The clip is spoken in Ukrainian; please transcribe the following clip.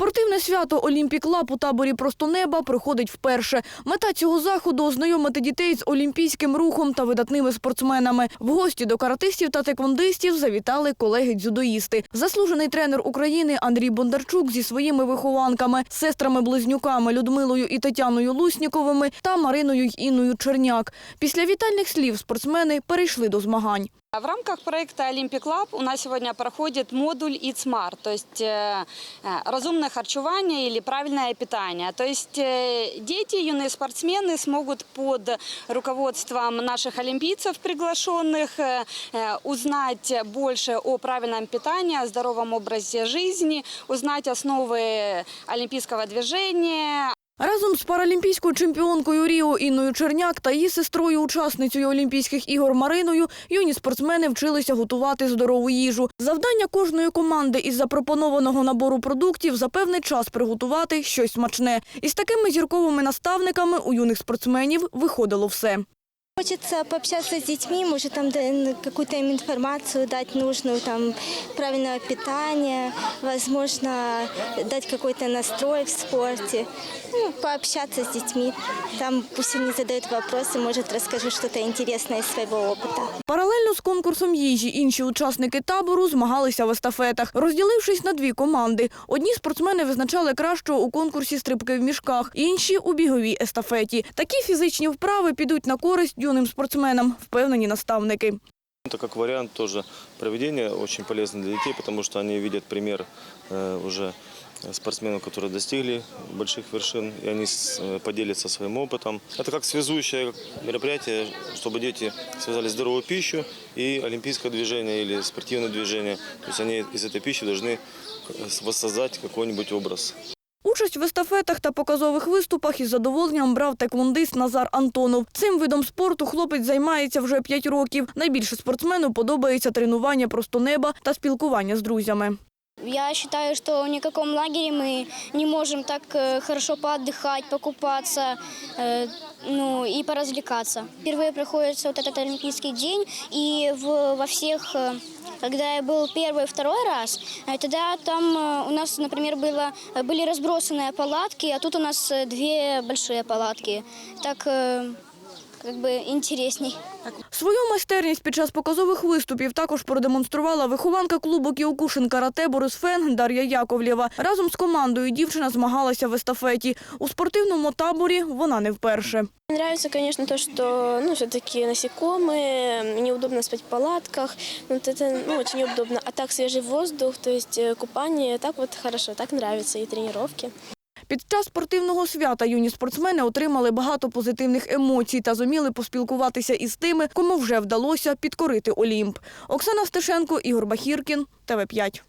Спортивне свято Олімпік Лаб у таборі «Просто неба» проходить вперше. Мета цього заходу – ознайомити дітей з олімпійським рухом та видатними спортсменами. В гості до каратистів та теквондистів завітали колеги-дзюдоїсти. Заслужений тренер України Андрій Бондарчук зі своїми вихованками, сестрами-близнюками Людмилою і Тетяною Лусніковими та Мариною й Інною Черняк. Після вітальних слів спортсмени перейшли до змагань. В рамках проекта Olympic Lab у нас сегодня проходит модуль Eat Smart, то есть э, э, разумное харчевание или правильное питание. То есть э, дети, юные спортсмены смогут под руководством наших олимпийцев приглашенных э, э, узнать больше о правильном питании, о здоровом образе жизни, узнать основы олимпийского движения, Разом з паралімпійською чемпіонкою Ріо Інною Черняк та її сестрою, учасницею Олімпійських ігор Мариною, юні спортсмени вчилися готувати здорову їжу. Завдання кожної команди із запропонованого набору продуктів за певний час приготувати щось смачне. Із такими зірковими наставниками у юних спортсменів виходило все. Хочется пообщаться с детьми, может там какую-то им информацию дать нужную, там правильного питания, возможно дать какой-то настрой в спорте, ну, пообщаться с детьми. Там пусть они задают вопросы, может расскажу что-то интересное из своего. Паралельно з конкурсом їжі інші учасники табору змагалися в естафетах, розділившись на дві команди. Одні спортсмени визначали кращого у конкурсі стрибки в мішках, інші у біговій естафеті. Такі фізичні вправи підуть на користь юним спортсменам, впевнені наставники. Это как вариант тоже проведения очень полезно для детей, потому что они видят пример э, уже спортсменов, которые достигли больших вершин, и они с- э, поделятся своим опытом. Это как связующее мероприятие, чтобы дети связали здоровую пищу и олимпийское движение или спортивное движение. То есть они из этой пищи должны э, воссоздать какой-нибудь образ. Участь в естафетах та показових виступах із задоволенням брав теквондист Назар Антонов. Цим видом спорту хлопець займається вже 5 років. Найбільше спортсмену подобається тренування просто неба та спілкування з друзями. Я считаю, что в никаком лагере мы не можем так э, хорошо поотдыхать, покупаться, э, ну и поразвлекаться. Впервые приходится вот этот Олимпийский день, и в- во всех, э, когда я был первый, второй раз, э, тогда там э, у нас, например, было, были разбросанные палатки, а тут у нас э, две большие палатки. Так э, как бы интересней. Свою майстерність під час показових виступів також продемонструвала вихованка клубу Кіокушин карате Борис Фен Дар'я Яковлєва. Разом з командою дівчина змагалася в естафеті. У спортивному таборі вона не вперше. Мне нравится, конечно, то, что ну, все-таки насекомые, неудобно спать в палатках. Ну, Вот это ну, очень удобно. А так свежий воздух, то есть э, купание, так вот хорошо, так нравится и тренировки. Під час спортивного свята юні спортсмени отримали багато позитивних емоцій та зуміли поспілкуватися із тими, кому вже вдалося підкорити Олімп. Оксана Стешенко, Ігор Бахіркін, ТВ5.